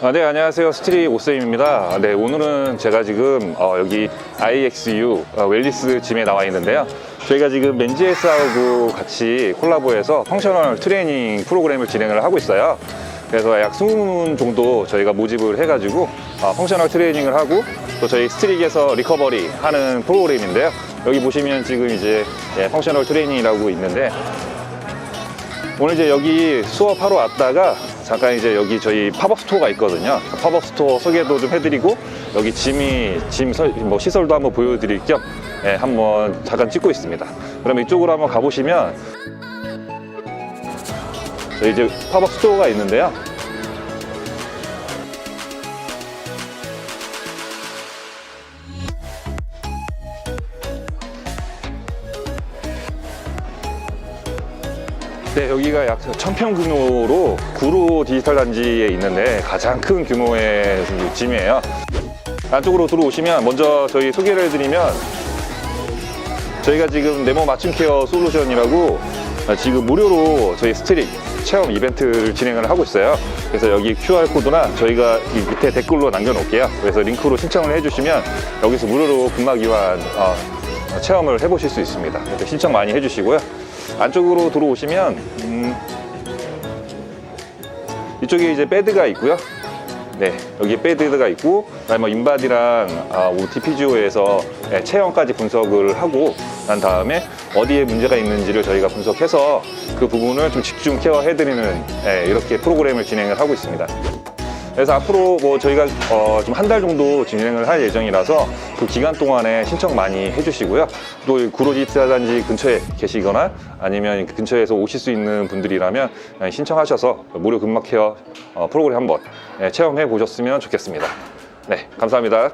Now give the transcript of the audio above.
아, 네, 안녕하세요. 스트리 오쌤입니다. 네, 오늘은 제가 지금 어, 여기 IXU 어, 웰리스 짐에 나와 있는데요. 저희가 지금 맨지에스하고 같이 콜라보해서 펑셔널 트레이닝 프로그램을 진행을 하고 있어요. 그래서 약 20분 정도 저희가 모집을 해가지고 어, 펑셔널 트레이닝을 하고 또 저희 스트릭에서 리커버리 하는 프로그램인데요. 여기 보시면 지금 이제 예, 펑셔널 트레이닝이라고 있는데 오늘 이제 여기 수업하러 왔다가 잠깐 이제 여기 저희 팝업 스토어가 있거든요. 팝업 스토어 소개도 좀 해드리고 여기 짐이 짐 설, 뭐 시설도 한번 보여드릴 겸 예, 한번 잠깐 찍고 있습니다. 그럼 이쪽으로 한번 가보시면 저희 이제 팝업 스토어가 있는데요. 네, 여기가 약 1000평 규모로 구로 디지털 단지에 있는데 가장 큰 규모의 짐이에요. 안쪽으로 들어오시면 먼저 저희 소개를 해드리면 저희가 지금 네모 맞춤 케어 솔루션이라고 지금 무료로 저희 스트릭 체험 이벤트를 진행을 하고 있어요. 그래서 여기 QR코드나 저희가 이 밑에 댓글로 남겨놓을게요. 그래서 링크로 신청을 해주시면 여기서 무료로 근막 이완 어, 체험을 해보실 수 있습니다. 신청 많이 해주시고요. 안쪽으로 들어오시면 음, 이쪽에 이제 베드가 있고요. 네, 여기 베드가 있고, 그다음에 뭐 인바디랑 아, 우리 DPGO에서 체형까지 분석을 하고 난 다음에 어디에 문제가 있는지를 저희가 분석해서 그 부분을 좀 집중 케어해드리는 예, 이렇게 프로그램을 진행을 하고 있습니다. 그래서 앞으로 뭐 저희가 어, 좀한달 정도 진행을 할 예정이라서 그 기간 동안에 신청 많이 해주시고요. 또 구로지트 단지 근처에 계시거나 아니면 그 근처에서 오실 수 있는 분들이라면 신청하셔서 무료 근막 케어 어, 프로그램 한번 예, 체험해 보셨으면 좋겠습니다. 네, 감사합니다.